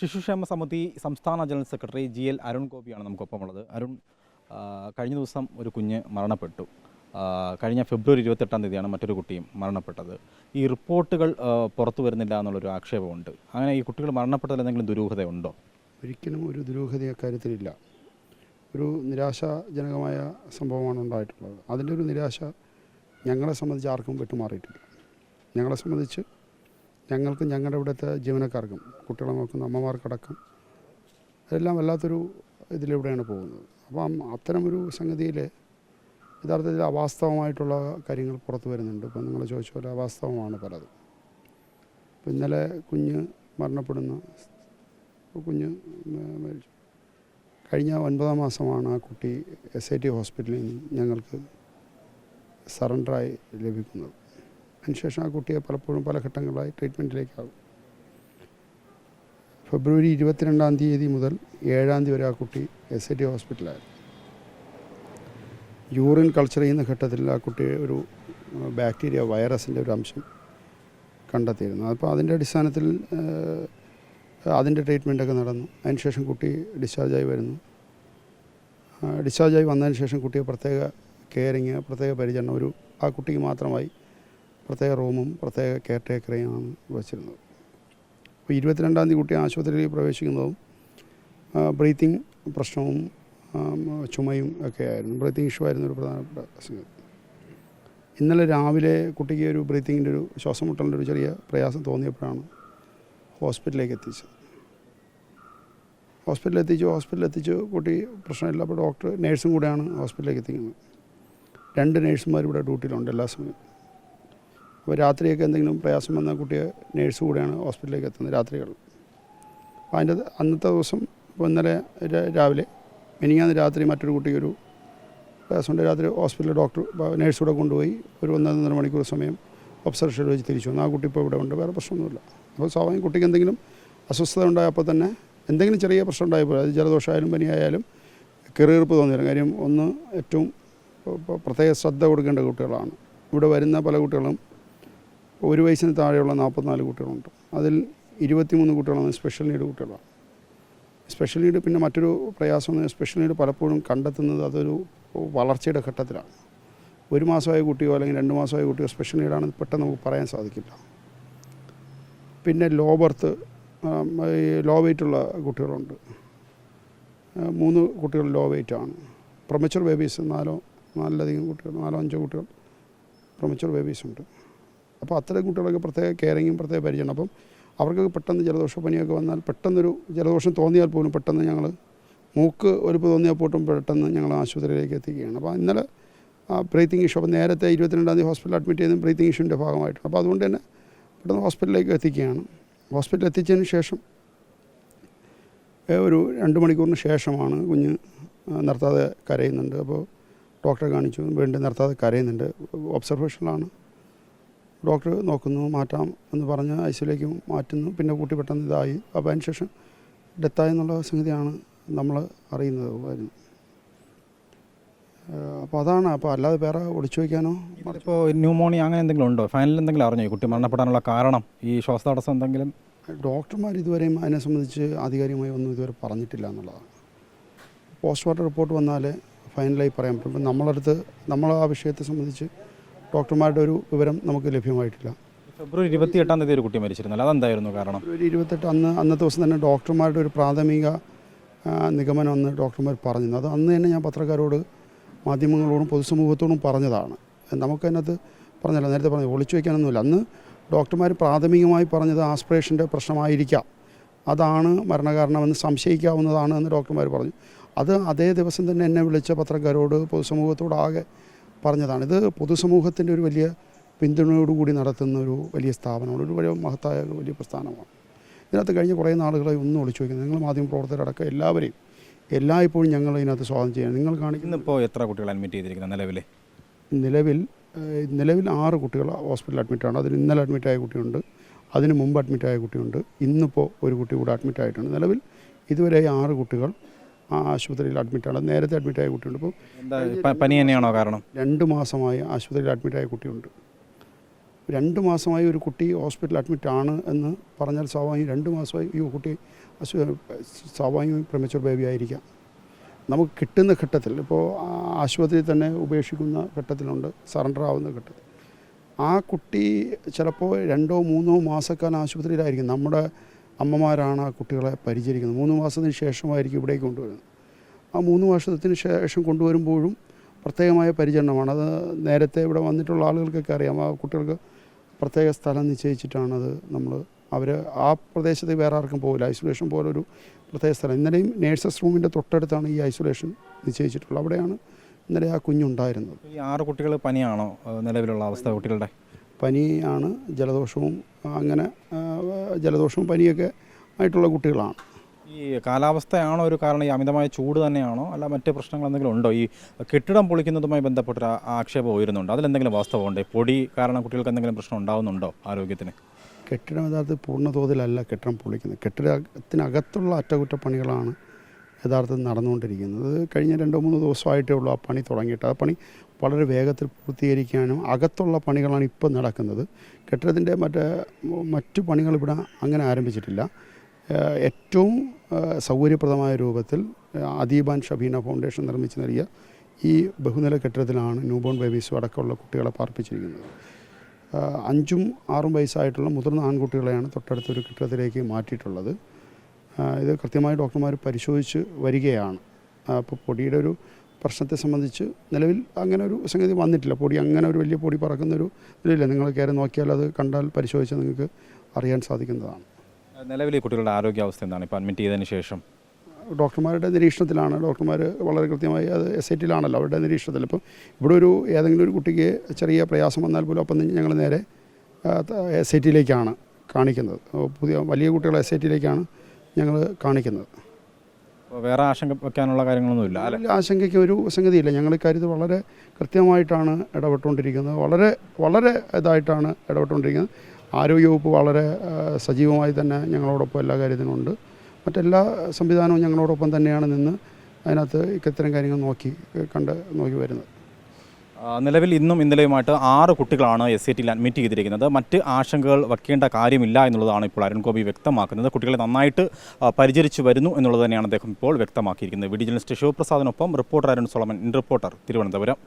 ശിശുക്ഷേമ സമിതി സംസ്ഥാന general secretary G L Arun ഗോപിയാണ് നമുക്കൊപ്പമുള്ളത്. അരുൺ കഴിഞ്ഞ ദിവസം ഒരു കുഞ്ഞ് മരണപ്പെട്ടു. കഴിഞ്ഞ ഫെബ്രുവരി ഇരുപത്തെട്ടാം തീയതിയാണ് മറ്റൊരു കുട്ടിയും മരണപ്പെട്ടത്. ഈ റിപ്പോർട്ടുകൾ പുറത്തു വരുന്നില്ല എന്നുള്ളൊരു ആക്ഷേപമുണ്ട്. അങ്ങനെ ഈ കുട്ടികൾ മരണപ്പെട്ടതിൽ എന്തെങ്കിലും ദുരൂഹതയുണ്ടോ? ഒരിക്കലും ഒരു ദുരൂഹത അക്കാര്യത്തിലില്ല. ഒരു നിരാശാജനകമായ സംഭവമാണ് ഉണ്ടായിട്ടുള്ളത്. അതിന്റെ ഒരു നിരാശ ഞങ്ങളെ സംബന്ധിച്ച് ആർക്കും വിട്ടുമാറിയിട്ടില്ല ഞങ്ങളെ സംബന്ധിച്ച് ഞങ്ങൾക്കും ഞങ്ങളുടെ ഇവിടുത്തെ ജീവനക്കാർക്കും കുട്ടികളെ നോക്കുന്ന അമ്മമാർക്കടക്കം അതെല്ലാം വല്ലാത്തൊരു ഇതിലൂടെയാണ് പോകുന്നത്. അപ്പം അത്തരമൊരു സംഗതിയിൽ യഥാർത്ഥത്തിൽ അവാസ്തവമായിട്ടുള്ള കാര്യങ്ങൾ പുറത്തു വരുന്നുണ്ട്. ഇപ്പം നിങ്ങൾ ചോദിച്ച പോലെ അവാസ്തവമാണ് പലതും. ഇപ്പം ഇന്നലെ കുഞ്ഞ് മരണപ്പെടുന്ന കുഞ്ഞ് മരിച്ചു കഴിഞ്ഞ ഒൻപതാം മാസമാണ് ആ കുട്ടി എസ് ഐ ടി ഹോസ്പിറ്റലിൽ ഞങ്ങൾക്ക് സറണ്ടറായി ലഭിക്കുന്നത്. അതിനുശേഷം ആ കുട്ടിയെ പലപ്പോഴും പല ഘട്ടങ്ങളായി ട്രീറ്റ്മെന്റിലേക്കാകും. ഫെബ്രുവരി ഇരുപത്തിരണ്ടാം തീയതി മുതൽ ഏഴാം തീയതി വരെ ആ കുട്ടി എസ് ഐ ടി ഹോസ്പിറ്റലായിരുന്നു. യൂറിൻ കൾച്ചർ ചെയ്യുന്ന ഘട്ടത്തിൽ ആ കുട്ടി ഒരു ബാക്ടീരിയ വൈറസിന്റെ ഒരു അംശം കണ്ടെത്തിയിരുന്നു. അപ്പോൾ അതിന്റെ അടിസ്ഥാനത്തിൽ അതിന്റെ ട്രീറ്റ്മെന്റൊക്കെ നടന്നു. അതിനുശേഷം കുട്ടി ഡിസ്ചാർജായി വരുന്നു. ഡിസ്ചാർജായി വന്നതിന് ശേഷം കുട്ടിയെ പ്രത്യേക കെയറിങ് പ്രത്യേക പരിചരണം ഒരു ആ കുട്ടിക്ക് മാത്രമായി പ്രത്യേക റൂമും പ്രത്യേക കെയർ ടേക്കറെയാണ് വച്ചിരുന്നത്. അപ്പോൾ ഇരുപത്തിരണ്ടാം തീയതി കുട്ടി ആശുപത്രിയിൽ പ്രവേശിക്കുന്നതും ബ്രീത്തിങ് പ്രശ്നവും ചുമയും ഒക്കെ ആയിരുന്നു. ബ്രീത്തിങ് ഇഷ്യൂ ആയിരുന്നു ഒരു പ്രധാനപ്പെട്ട സംഗതി. ഇന്നലെ രാവിലെ കുട്ടിക്ക് ഒരു ബ്രീത്തിങ്ങിന്റെ ഒരു ശ്വാസം മുട്ടലിന്റെ ഒരു ചെറിയ പ്രയാസം തോന്നിയപ്പോഴാണ് ഹോസ്പിറ്റലിലേക്ക് എത്തിച്ചത്. ഹോസ്പിറ്റലിൽ എത്തിച്ചു ഹോസ്പിറ്റലിൽ എത്തിച്ചു കുട്ടി പ്രശ്നമില്ല അപ്പോൾ ഡോക്ടർ നേഴ്സും കൂടെയാണ് ഹോസ്പിറ്റലിലേക്ക് എത്തിക്കുന്നത്. രണ്ട് നേഴ്സുമാർ ഇവിടെ ഡ്യൂട്ടിയിലുണ്ട് എല്ലാ സമയവും അപ്പോൾ രാത്രിയൊക്കെ എന്തെങ്കിലും പ്രയാസം വന്ന കുട്ടിയെ നേഴ്സ് കൂടെയാണ് ഹോസ്പിറ്റലിലേക്ക് എത്തുന്നത് രാത്രികളിൽ. അപ്പോൾ അതിന്റെ അന്നത്തെ ദിവസം ഇപ്പോൾ ഇന്നലെ രാവിലെ മിനിങ്ങാന്ന് രാത്രി മറ്റൊരു കുട്ടിക്കൊരു പ്രയാസമുണ്ട്. രാത്രി ഹോസ്പിറ്റലിൽ ഡോക്ടർ നേഴ്സ് കൂടെ കൊണ്ടുപോയി ഒരു ഒന്നര മണിക്കൂർ സമയം ഒബ്സർവേഷൻ വെച്ച് തിരിച്ചു വന്നു. ആ കുട്ടി ഇപ്പോൾ ഇവിടെ ഉണ്ട്. വേറെ പ്രശ്നമൊന്നുമില്ല. അപ്പോൾ സ്വാഭാവികം കുട്ടിക്ക് എന്തെങ്കിലും അസ്വസ്ഥത ഉണ്ടായപ്പോൾ തന്നെ എന്തെങ്കിലും ചെറിയ പ്രശ്നം ഉണ്ടായപ്പോൾ അത് ജലദോഷമായാലും പനിയായാലും കെറിയർപ്പ് തോന്നിയിരുന്നു കാര്യം ഒന്ന് ഏറ്റവും പ്രത്യേക ശ്രദ്ധ കൊടുക്കേണ്ട കുട്ടികളാണ്. ഇവിടെ വരുന്ന പല കുട്ടികളും ഒരു വയസ്സിന് താഴെയുള്ള നാൽപ്പത്തിനാല് കുട്ടികളുണ്ട്. അതിൽ ഇരുപത്തിമൂന്ന് കുട്ടികളാണ് സ്പെഷ്യൽ നീഡ് കുട്ടികളാണ് സ്പെഷ്യൽ നീഡ് പിന്നെ മറ്റൊരു പ്രയാസം സ്പെഷ്യൽ നീഡ് പലപ്പോഴും കണ്ടെത്തുന്നത് അതൊരു വളർച്ചയുടെ ഘട്ടത്തിലാണ്. ഒരു മാസമായ കുട്ടിയോ അല്ലെങ്കിൽ രണ്ട് മാസമായ കുട്ടിയോ സ്പെഷ്യൽ നീഡാണെന്ന് പെട്ടെന്ന് നമുക്ക് പറയാൻ സാധിക്കില്ല. പിന്നെ ലോ ബർത്ത് ലോ വെയ്റ്റുള്ള കുട്ടികളുണ്ട്. മൂന്ന് കുട്ടികൾ ലോ വെയ്റ്റാണ് പ്രൊമച്ചർ ബേബീസ് നാലോ നാലിലധികം കുട്ടികൾ നാലോ അഞ്ചോ കുട്ടികൾ പ്രൊമച്ചർ ബേബീസ് ഉണ്ട്. അപ്പോൾ അത്തരം കുട്ടികളൊക്കെ പ്രത്യേക കെയറിങ്ങും പ്രത്യേക പരിചയമാണ്. അപ്പം അവർക്കൊക്കെ പെട്ടെന്ന് ജലദോഷ പനിയൊക്കെ വന്നാൽ പെട്ടെന്നൊരു ജലദോഷം തോന്നിയാൽ പോലും പെട്ടെന്ന് ഞങ്ങൾ മൂക്ക് ഒരുപ്പ് തോന്നിയാൽ പോട്ടും പെട്ടെന്ന് ഞങ്ങൾ ആശുപത്രിയിലേക്ക് എത്തിക്കുകയാണ്. അപ്പോൾ ഇന്നലെ ബ്രീത്തിങ് ഇഷ്യൂ അപ്പോൾ നേരത്തെ ഇരുപത്തിരണ്ടാം തീയതി ഹോസ്പിറ്റലിൽ അഡ്മിറ്റ് ചെയ്തും ബ്രീത്തിങ് ഇഷ്യൂവിന്റെ ഭാഗമായിട്ടാണ്. അപ്പോൾ അതുകൊണ്ട് തന്നെ പെട്ടെന്ന് ഹോസ്പിറ്റലിലേക്ക് എത്തിക്കുകയാണ്. ഹോസ്പിറ്റലിൽ എത്തിച്ചതിന് ശേഷം ഒരു രണ്ട് മണിക്കൂറിന് ശേഷമാണ് കുഞ്ഞ് നിർത്താതെ കരയുന്നുണ്ട്. അപ്പോൾ ഡോക്ടറെ കാണിച്ചു വീണ്ടും നിർത്താതെ കരയുന്നുണ്ട്. ഒബ്സർവേഷനിലാണ് ഡോക്ടർ നോക്കുന്നു മാറ്റാം എന്ന് പറഞ്ഞ് ഐസിയിലേക്ക് മാറ്റുന്നു. പിന്നെ കുട്ടി പെട്ടെന്ന് ഇതായി. അപ്പോൾ അതിന് ശേഷം ഡെത്തായി എന്നുള്ള സംഗതിയാണ് നമ്മൾ അറിയുന്നത്. വരുന്നത് അപ്പോൾ അതാണ്. അപ്പോൾ അല്ലാതെ വേറെ ഒളിച്ചു വയ്ക്കാനോ? ഇപ്പോൾ ന്യൂമോണിയ അങ്ങനെ എന്തെങ്കിലും ഉണ്ടോ? ഫൈനൽ എന്തെങ്കിലും അറിഞ്ഞോ കുട്ടി മരണപ്പെടാനുള്ള കാരണം? ഈ ശ്വാസ തടസ്സം എന്തെങ്കിലും? ഡോക്ടർമാർ ഇതുവരെയും അതിനെ സംബന്ധിച്ച് ആധികാരികമായി ഒന്നും ഇതുവരെ പറഞ്ഞിട്ടില്ല എന്നുള്ളതാണ്. പോസ്റ്റ്മോർട്ടം റിപ്പോർട്ട് വന്നാൽ ഫൈനലായി പറയാൻ പറ്റും നമ്മളടുത്ത് നമ്മൾ ആ വിഷയത്തെ സംബന്ധിച്ച് ഡോക്ടർമാരുടെ ഒരു വിവരം നമുക്ക് ലഭ്യമായിട്ടില്ല. ഫെബ്രുവരി ഇരുപത്തി എട്ടാം തീയതി ഒരു കുട്ടി മരിച്ചിരുന്നല്ലോ? അതെന്തായിരുന്നു കാരണം? ഫെബ്രുവരി ഇരുപത്തെട്ട് അന്ന് അന്നത്തെ ദിവസം തന്നെ ഡോക്ടർമാരുടെ ഒരു പ്രാഥമിക നിഗമനം അന്ന് ഡോക്ടർമാർ പറഞ്ഞിരുന്നു. അത് അന്ന് തന്നെ ഞാൻ പത്രക്കാരോട് മാധ്യമങ്ങളോടും പൊതുസമൂഹത്തോടും പറഞ്ഞതാണ്. നമുക്കതിനകത്ത് പറഞ്ഞല്ല നേരത്തെ പറഞ്ഞു ഒളിച്ചു വയ്ക്കാനൊന്നുമില്ല. അന്ന് ഡോക്ടർമാർ പ്രാഥമികമായി പറഞ്ഞത് ആസ്പിറേഷന്റെ പ്രശ്നമായിരിക്കാം. അതാണ് മരണകാരണമെന്ന് സംശയിക്കാവുന്നതാണ് എന്ന് ഡോക്ടർമാർ പറഞ്ഞു. അത് അതേ ദിവസം തന്നെ എന്നെ വിളിച്ച പത്രക്കാരോട് പൊതുസമൂഹത്തോട് ആകെ പറഞ്ഞതാണ്. ഇത് പൊതുസമൂഹത്തിന്റെ ഒരു വലിയ പിന്തുണയോടുകൂടി നടത്തുന്ന ഒരു വലിയ സ്ഥാപനമാണ്. ഒരു വലിയ മഹത്തായ ഒരു വലിയ പ്രസ്ഥാനമാണ്. ഇതിനകത്ത് കഴിഞ്ഞ കുറേ നാളുകളായി ഒന്നും ഒളിച്ചു വയ്ക്കുന്നത് നിങ്ങൾ മാധ്യമപ്രവർത്തകരടക്കം എല്ലാവരെയും എല്ലായ്പ്പോഴും ഞങ്ങൾ ഇതിനകത്ത് സ്വാഗതം ചെയ്യണം നിങ്ങൾ കാണിക്കുന്ന ഇപ്പോൾ എത്ര കുട്ടികൾ അഡ്മിറ്റ് ചെയ്തിരിക്കുന്നത് നിലവിൽ? നിലവിൽ നിലവിൽ ആറ് കുട്ടികൾ ഹോസ്പിറ്റലിൽ അഡ്മിറ്റാണ് അതിൽ ഇന്നലെ അഡ്മിറ്റായ കുട്ടിയുണ്ട്. അതിന് മുമ്പ് അഡ്മിറ്റായ കുട്ടിയുണ്ട്. ഇന്നിപ്പോൾ ഒരു കുട്ടി കൂടെ അഡ്മിറ്റ് ആയിട്ടുണ്ട്. നിലവിൽ ഇതുവരെ ആറ് കുട്ടികൾ ആ ആശുപത്രിയിൽ അഡ്മിറ്റാണ്. നേരത്തെ അഡ്മിറ്റായ കുട്ടിയുണ്ട്. ഇപ്പോൾ പനി തന്നെയാണോ കാരണം? രണ്ട് മാസമായി ആശുപത്രിയിൽ അഡ്മിറ്റായ കുട്ടിയുണ്ട്. രണ്ട് മാസമായി ഒരു കുട്ടി ഹോസ്പിറ്റലിൽ അഡ്മിറ്റ് ആണ് എന്ന് പറഞ്ഞാൽ സ്വാഭാവികം രണ്ട് മാസമായി ഈ കുട്ടി സ്വാഭാവികമായി പ്രമച്ചുവർ ബേബി ആയിരിക്കാം. നമുക്ക് കിട്ടുന്ന ഘട്ടത്തിൽ ഇപ്പോൾ ആശുപത്രിയിൽ തന്നെ ഉപേക്ഷിക്കുന്ന ഘട്ടത്തിലുണ്ട് സറണ്ടർ ആവുന്ന ഘട്ടത്തിൽ. ആ കുട്ടി ചിലപ്പോൾ രണ്ടോ മൂന്നോ മാസക്കാലം ആശുപത്രിയിലായിരിക്കും. നമ്മുടെ അമ്മമാരാണ് ആ കുട്ടികളെ പരിചരിക്കുന്നത്. മൂന്ന് മാസത്തിന് ശേഷമായിരിക്കും ഇവിടേക്ക് കൊണ്ടുവരുന്നത്. ആ മൂന്ന് വർഷത്തിന് ശേഷം കൊണ്ടുവരുമ്പോഴും പ്രത്യേകമായ പരിചരണമാണ്. അത് നേരത്തെ ഇവിടെ വന്നിട്ടുള്ള ആളുകൾക്കൊക്കെ അറിയാം. ആ കുട്ടികൾക്ക് പ്രത്യേക സ്ഥലം നിശ്ചയിച്ചിട്ടാണത് നമ്മൾ അവർ ആ പ്രദേശത്ത് വേറെ ആർക്കും പോകില്ല ഐസൊലേഷൻ പോലൊരു പ്രത്യേക സ്ഥലം. ഇന്നലെയും നേഴ്സസ് റൂമിന്റെ തൊട്ടടുത്താണ് ഈ ഐസൊലേഷൻ നിശ്ചയിച്ചിട്ടുള്ളത്. അവിടെയാണ് ഇന്നലെ ആ കുഞ്ഞുണ്ടായിരുന്നത്. ഈ ആറ് കുട്ടികൾ പനിയാണോ? നിലവിലുള്ള അവസ്ഥ കുട്ടികളുടെ? പനിയാണ് ജലദോഷവും അങ്ങനെ ജലദോഷവും പനിയൊക്കെ ആയിട്ടുള്ള കുട്ടികളാണ്. ഈ കാലാവസ്ഥയാണോ ഒരു കാരണം? ഈ അമിതമായ ചൂട് തന്നെയാണോ? അല്ല മറ്റ് പ്രശ്നങ്ങൾ എന്തെങ്കിലും ഉണ്ടോ? ഈ കെട്ടിടം പൊളിക്കുന്നതുമായി ബന്ധപ്പെട്ടൊരു ആ- ആക്ഷേപം ഉയരുന്നുണ്ടോ. അതിലെന്തെങ്കിലും വാസ്തവമുണ്ട് പൊടി കാരണം കുട്ടികൾക്ക് എന്തെങ്കിലും പ്രശ്നം ഉണ്ടാകുന്നുണ്ടോ ആരോഗ്യത്തിന്? കെട്ടിടം യഥാർത്ഥത്തിൽ പൂർണ തോതിലല്ല കെട്ടിടം പൊളിക്കുന്നത്. കെട്ടിടത്തിനകത്തുള്ള അറ്റകുറ്റപ്പണികളാണ് യഥാർത്ഥത്തിൽ നടന്നുകൊണ്ടിരിക്കുന്നത്. കഴിഞ്ഞ രണ്ടോ മൂന്നോ ദിവസമായിട്ടേ ഉള്ളൂ ആ പണി തുടങ്ങിയിട്ട്. ആ പണി വളരെ വേഗത്തിൽ പൂർത്തീകരിക്കാനും അകത്തുള്ള പണികളാണ് ഇപ്പോൾ നടക്കുന്നത്. കെട്ടിടത്തിന്റെ മറ്റേ മറ്റു പണികൾ ഇവിടെ അങ്ങനെ ആരംഭിച്ചിട്ടില്ല. ഏറ്റവും സൗകര്യപ്രദമായ രൂപത്തിൽ അദീബാൻ ഷബീന ഫൗണ്ടേഷൻ നിർമ്മിച്ച് നൽകിയ ഈ ബഹുനില കെട്ടിടത്തിലാണ് ന്യൂബോൺ ബേബീസും അടക്കമുള്ള കുട്ടികളെ പാർപ്പിച്ചിരിക്കുന്നത്. അഞ്ചും ആറും വയസ്സായിട്ടുള്ള മുതിർന്ന ആൺകുട്ടികളെയാണ് തൊട്ടടുത്തൊരു കെട്ടിടത്തിലേക്ക് മാറ്റിയിട്ടുള്ളത്. ഇത് കൃത്യമായി ഡോക്ടർമാർ പരിശോധിച്ച് വരികയാണ്. അപ്പോൾ പൊടിയുടെ ഒരു പ്രശ്നത്തെ സംബന്ധിച്ച് നിലവിൽ അങ്ങനെ ഒരു സംഗതി വന്നിട്ടില്ല. പൊടി അങ്ങനെ ഒരു വലിയ പൊടി പറക്കുന്നൊരു ഇതില്ല നിങ്ങൾ കയറി നോക്കിയാൽ അത് കണ്ടാൽ പരിശോധിച്ചാൽ നിങ്ങൾക്ക് അറിയാൻ സാധിക്കുന്നതാണ്. നിലവിൽ ഈ കുട്ടികളുടെ ആരോഗ്യാവസ്ഥ എന്താണ്? ഇപ്പോൾ അഡ്മിറ്റ് ചെയ്തതിന് ശേഷം. ഡോക്ടർമാരുടെ നിരീക്ഷണത്തിലാണ്. ഡോക്ടർമാർ വളരെ കൃത്യമായി അത് എസ് ഐ ടിയിലാണല്ലോ അവരുടെ നിരീക്ഷണത്തിൽ. ഇപ്പം ഇവിടെ ഒരു ഏതെങ്കിലും ഒരു കുട്ടിക്ക് ചെറിയ പ്രയാസം വന്നാൽ പോലും അപ്പം ഞങ്ങൾ നേരെ എസ് ഐ ടിയിലേക്കാണ് കാണിക്കുന്നത്. പുതിയ വലിയ കുട്ടികളെ എസ് ഐ ടിയിലേക്കാണ് ഞങ്ങൾ കാണിക്കുന്നത്. വേറെ ആശങ്ക വെക്കാനുള്ള കാര്യങ്ങളൊന്നുമില്ല അല്ലെ? ആശങ്കയ്ക്ക് ഒരു സംഗതിയില്ല. ഞങ്ങൾ ഇക്കാര്യത്തിൽ വളരെ കൃത്യമായിട്ടാണ് ഇടപെട്ടുകൊണ്ടിരിക്കുന്നത്. വളരെ വളരെ ഇതായിട്ടാണ് ഇടപെട്ടുകൊണ്ടിരിക്കുന്നത്. ആരോഗ്യവകുപ്പ് വളരെ സജീവമായി തന്നെ ഞങ്ങളോടൊപ്പം എല്ലാ കാര്യത്തിനും ഉണ്ട്. മറ്റെല്ലാ സംവിധാനവും ഞങ്ങളോടൊപ്പം തന്നെയാണ് നിന്ന് അതിനകത്ത് ഇത്തരം കാര്യങ്ങൾ നോക്കി കണ്ട് നോക്കി വരുന്നത്. നിലവിൽ ഇന്നും ഇന്നലെയുമായിട്ട് ആറ് കുട്ടികളാണ് എസ് സി ടിയിൽ അഡ്മിറ്റ് ചെയ്തിരിക്കുന്നത്. മറ്റ് ആശങ്കകൾ വയ്ക്കേണ്ട കാര്യമില്ല എന്നുള്ളതാണ് ഇപ്പോൾ അരുൺ ഗോപി വ്യക്തമാക്കുന്നത്. കുട്ടികളെ നന്നായിട്ട് പരിചരിച്ചു വരുന്നു എന്നുള്ളത് തന്നെയാണ് അദ്ദേഹം ഇപ്പോൾ വ്യക്തമാക്കിയിരിക്കുന്നത്. വിഡിജിനലിസ്റ്റ് ശിവപ്രസാദിനൊപ്പം റിപ്പോർട്ടർ അരുൺ സോളമൻ റിപ്പോർട്ടർ തിരുവനന്തപുരം.